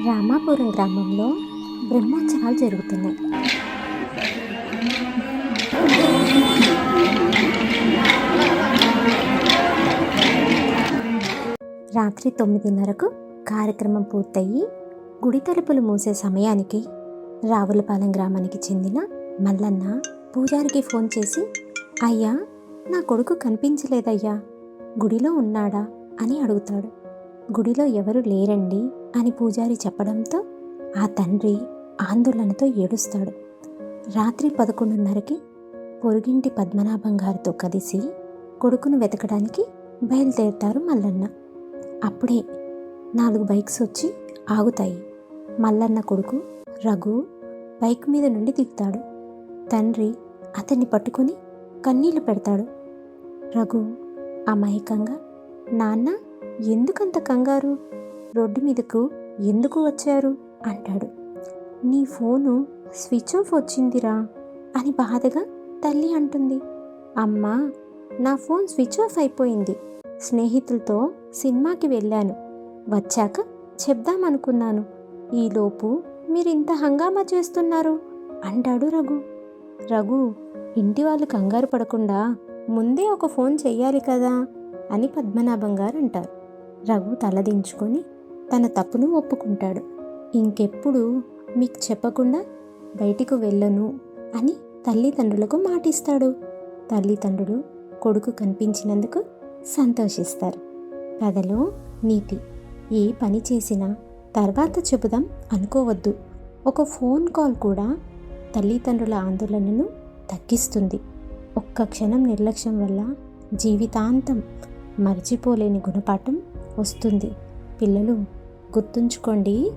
రామాపురం గ్రామంలో బ్రహ్మోత్సవాలు జరుగుతున్నాయి. రాత్రి తొమ్మిదిన్నరకు కార్యక్రమం పూర్తయి గుడి తలుపులు మూసే సమయానికి రావులపాలెం గ్రామానికి చెందిన మల్లన్న పూజారికి ఫోన్ చేసి అయ్యా నా కొడుకు కనిపించలేదయ్యా గుడిలో ఉన్నాడా? అని అడుగుతాడు. గుడిలో ఎవరు లేరండి అని పూజారి చెప్పడంతో ఆ తండ్రి ఆందోళనతో ఏడుస్తాడు. రాత్రి పదకొండున్నరకి పొరుగింటి పద్మనాభం గారితో కలిసి కొడుకును వెతకడానికి బయలుదేరుతారు మల్లన్న. అప్పుడే నాలుగు బైక్స్ వచ్చి ఆగుతాయి. మల్లన్న కొడుకు రఘు బైక్ మీద నుండి దిగుతాడు. తండ్రి అతన్ని పట్టుకొని కన్నీళ్ళు పెడతాడు. రఘు అమాయకంగా నాన్న ఎందుకంత కంగారు? రోడ్డు మీదకు ఎందుకు వచ్చారు? అంటాడు. నీ ఫోను స్విచ్ ఆఫ్ వచ్చిందిరా అని బాధగా తల్లి అంటుంది. అమ్మా నా ఫోన్ స్విచ్ ఆఫ్ అయిపోయింది. స్నేహితులతో సినిమాకి వెళ్ళాను. వచ్చాక చెప్దామనుకున్నాను. ఈలోపు మీరు ఇంత హంగామా చేస్తున్నారు? అంటాడు రఘు. రఘు ఇంటి వాళ్ళు కంగారు పడకుండా ముందే ఒక ఫోన్ చెయ్యాలి కదా అని పద్మనాభం గారు అంటారు. రఘు తలదించుకొని తన తప్పును ఒప్పుకుంటాడు. ఇంకెప్పుడు మీకు చెప్పకుండా బయటికి వెళ్ళను అని తల్లిదండ్రులకు మాటిస్తాడు. తల్లిదండ్రులు కొడుకు కనిపించినందుకు సంతోషిస్తారు. కథలో నీతి. ఏ పని చేసినా తర్వాత చెబుదాం అనుకోవద్దు. ఒక ఫోన్ కాల్ కూడా తల్లిదండ్రుల ఆందోళనను తగ్గిస్తుంది. ఒక్క క్షణం నిర్లక్ష్యం వల్ల జీవితాంతం మర్చిపోలేని గుణపాఠం వస్తుంది. పిల్లలు గుర్తుంచుకోండి.